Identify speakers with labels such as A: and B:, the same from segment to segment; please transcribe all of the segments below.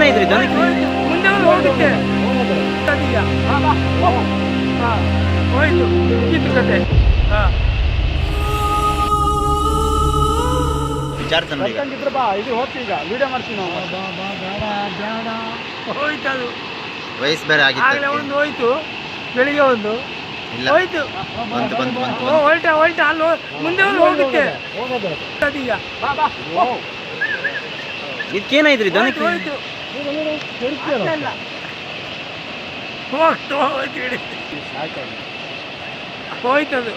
A: ರೀ ದನಕ್ಕೆ
B: ಮುಂದೆ ಹೋಗುತ್ತೆ ಹೋಯ್ತು. ಮುಗೀತು ಕತೆ. ಹಾಂ.
C: ಬಾ ಇದು ಹೋಗ್ತಿ ಈಗ. ವಿಡಿಯೋ ಮಾಡ್ತೀವಿ ನಾವು.
B: ಹೋಯ್ತು ಅದು.
A: ವಯಸ್ಸು ಬೇರೆ ಆಗಿತ್ತು
B: ಆಗಲೇ
A: ಅದಕ್ಕೆ.
B: ಒಂದು ಹೋಯ್ತು. ಬೆಳಿಗ್ಗೆ ಒಂದು.
A: ಇಲ್ಲ.
B: ಹೋಯ್ತು.
A: ಬಂತು ಬಂತು ಬಂತು.
B: ಓ ಹೊಲ್ಟ ಹೊಲ್ಟ ಅಲ್ಲಿ ಮುಂದೆ ಒಂದು ಹೋಗುತ್ತೆ
C: ಹೋಗೋದು.
B: ಅದೀಗ
A: ಇದಕ್ಕೇನಾಯ್ತು ರೀ ದನಕ್ಕೆ
B: ಹೋಯ್ತು. ಹೋಗ್ತು ಹೋಯ್ತು ಇಡಿ. ಹೋಯ್ತು ಅದು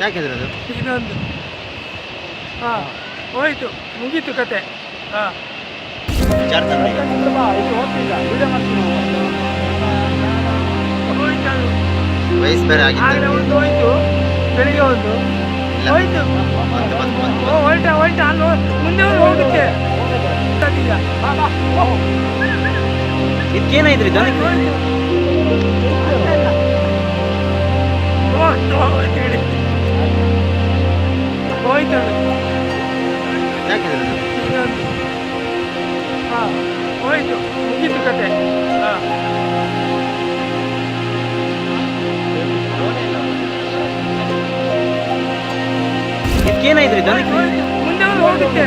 A: ಯಾಕಿದ್ರೆ ಅದು
B: ಇನ್ನೊಂದು. ಹಾಂ ಹೋಯ್ತು. ಮುಗೀತು ಕತೆ. ಹಾಂ.
C: ಹೋಗ್ತಿ
A: ವಯಸ್ಸು ಬೇರೆ ಆಗಿದೆ.
B: ಒಂದು ಹೋಯ್ತು. ಬೆಳಿಗ್ಗೆ ಒಂದು. ಹೋಯ್ತು. ಹೊಲ್ಟ ಹೊಲ್ಟ ಅಲ್ಲಿ ಮುಂದೆ ಹೋಗುತ್ತೆ. ಅದೀಗ
A: ಇದಕ್ಕೇನಾಯ್ತು ದನಕ್ಕೆ
B: ಹೋಯ್ತು ಹಾಂ ಹೋಯ್ತು ಮುಗೀತು ಕತೆ ಹಾಂ
A: ಇದಕ್ಕೇನಾಯ್ತು ದನಕ್ಕೆ
B: ಮುಂದೆ ಹೋಗುತ್ತೆ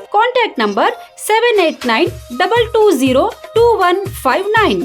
D: contact number seven eight nine double two zero two one five nine